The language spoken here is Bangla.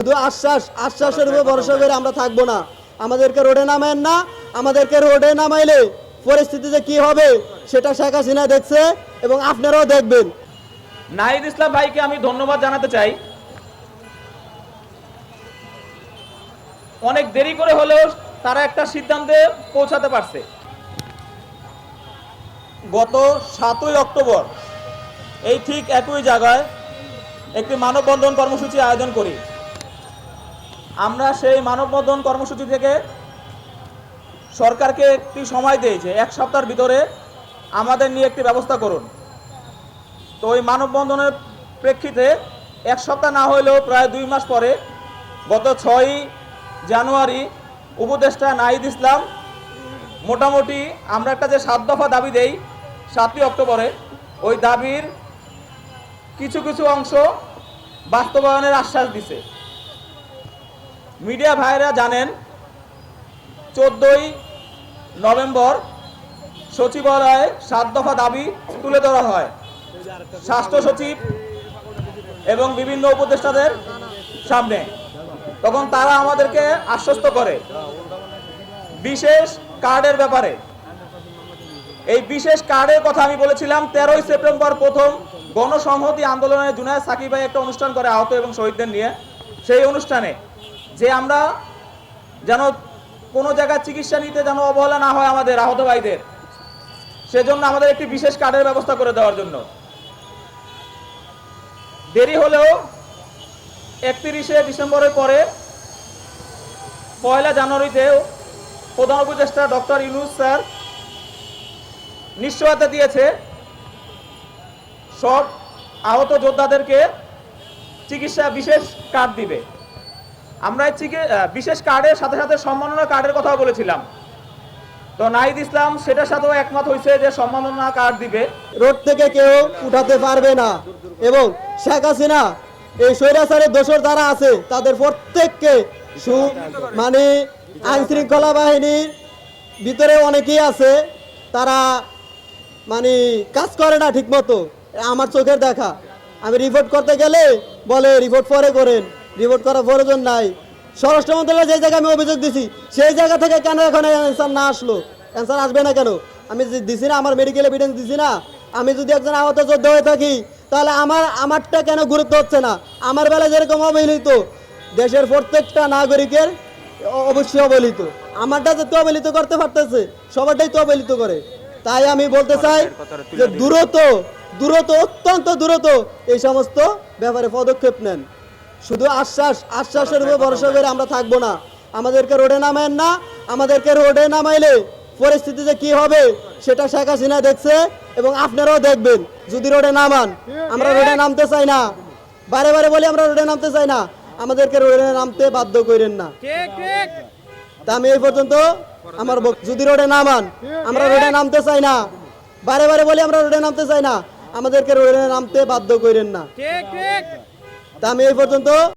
শুধু আশ্বাস আশ্বাসের উপর ভরসা করে আমরা থাকব না। আমাদেরকে রোডে নামায়েন না আমাদেরকে রোডে নামাইলে পরিস্থিতিতে কি হবে সেটা শেখ হাসিনা দেখছে এবং আপনারাও দেখবেন। নাহিদ ইসলাম ভাইকে আমি ধন্যবাদ জানাতে চাই। অনেক দেরি করে হলেও তারা একটা সিদ্ধান্তে পৌঁছাতে পারছে। গত সাতই অক্টোবর এই ঠিক একই জায়গায় একটি মানববন্ধন কর্মসূচি আয়োজন করি। আমরা সেই মানববন্ধন কর্মসূচি থেকে সরকারকে একটি সময় দিয়েছে, এক সপ্তাহের ভিতরে আমাদের নিয়ে একটি ব্যবস্থা করুন। তো ওই মানববন্ধনের প্রেক্ষিতে এক সপ্তাহ না হলেও প্রায় দুই মাস পরে গত ছয়ই জানুয়ারি উপদেষ্টা নাহিদ ইসলাম মোটামুটি আমরা একটা যে সাত দফা দাবি দেই সাতই অক্টোবরে, ওই দাবির কিছু কিছু অংশ বাস্তবায়নের আশ্বাস দিছে। মিডিয়া ভাইরা জানেন, চোদ্দোই নভেম্বর সচিবালয়ে সাত দফা দাবি তুলে ধরা হয়। স্বাস্থ্য সচিব এবং বিভিন্ন উপদেষ্টাদের সামনে। তখন তারা আমাদেরকে আশ্বস্ত করে, বিশেষ কার্ডের ব্যাপারে। এই বিশেষ কার্ডের কথা আমি বলেছিলাম, তেরোই সেপ্টেম্বর প্রথম গণসংহতি আন্দোলনে জুনায়দ সাকিব ভাই একটা অনুষ্ঠান করে আহত এবং শহীদদের নিয়ে। সেই অনুষ্ঠানে যে আমরা যেন কোনো জায়গায় চিকিৎসা নিতে যেন অবহেলা না হয় আমাদের, আহত ভাইদের, সেজন্য আমাদের একটি বিশেষ কার্ডের ব্যবস্থা করে দেওয়ার জন্য। দেরি হলেও একত্রিশে ডিসেম্বরের পরে পয়লা জানুয়ারিতে প্রধান উপদেষ্টা ডক্টর ইউনুস স্যার নিশ্চয়তা দিয়েছে সব আহত যোদ্ধাদেরকে চিকিৎসা বিশেষ কার্ড দিবে। আমরা চিকি- আহ, বিশেষ কার্ডের সাথে সাথে সম্মাননা কার্ডের কথাও বলেছিলাম। তো নাহিদ ইসলাম সেটার সাথেও একমত হয়েছে যে সম্মাননা কার্ড দিবে। রোড থেকে কেউ উঠাতে পারবে না। এবং শেখ হাসিনা এই স্বৈরাচারের দোষর যারা আছে তাদের প্রত্যেককে সু মানে আইন শৃঙ্খলা বাহিনীর ভিতরে অনেকেই আছে তারা মানে কাজ করে না ঠিক মতো আমার চোখের দেখা। আমি রিপোর্ট করতে গেলে বলে রিপোর্ট পরে করেন। রিপোর্ট করার প্রয়োজন নাই। স্বরাষ্ট্র মন্ত্রণালয় যে জায়গায় আমি অভিযোগ দিছি সেই জায়গা থেকে কেন এখন অ্যান্সার না আসলো? অ্যান্সার আসবে না কেন? আমি দিছি না আমার মেডিকেল এভিডেন্স দিছি না। আমি যদি একজন আহত যোদ্ধা হয়ে থাকি তাহলে আমার আমারটা কেন গুরুত্ব হচ্ছে না? আমার বেলায় যেরকম অবহেলিত দেশের প্রত্যেকটা নাগরিকের অবশ্যই অবহেলিত। আমারটা যে তো অবহেলিত করতে পারতেছে সবারটাই তো অবহেলিত করে। তাই আমি বলতে চাই যে দ্রুত দ্রুত অত্যন্ত দ্রুত এই সমস্ত ব্যাপারে পদক্ষেপ নেন। শুধু আশ্বাস আশ্বাসের উপর ভরসা করে আমরা থাকব না। আমাদেরকে রোডে নামায়েন না আমাদেরকে রোডে নামাইলে পরিস্থিতিতে কি হবে সেটা শেখ হাসিনা দেখছে এবং আপনারাও দেখবেন। যদি রোডে নামান আমরা রোডে নামতে চাই না। বারে বারে বলি আমরা রোডে নামতে চাই না। আমাদেরকে রোডে নামতে বাধ্য করেন না। তা আমি এই পর্যন্ত আমার যদি রোডে নামান আমরা রোডে নামতে চাই না। বারে বারে বলি আমরা রোডে নামতে চাই না। আমাদেরকে রোডে নামতে বাধ্য করেন না। তা আমি এই পর্যন্ত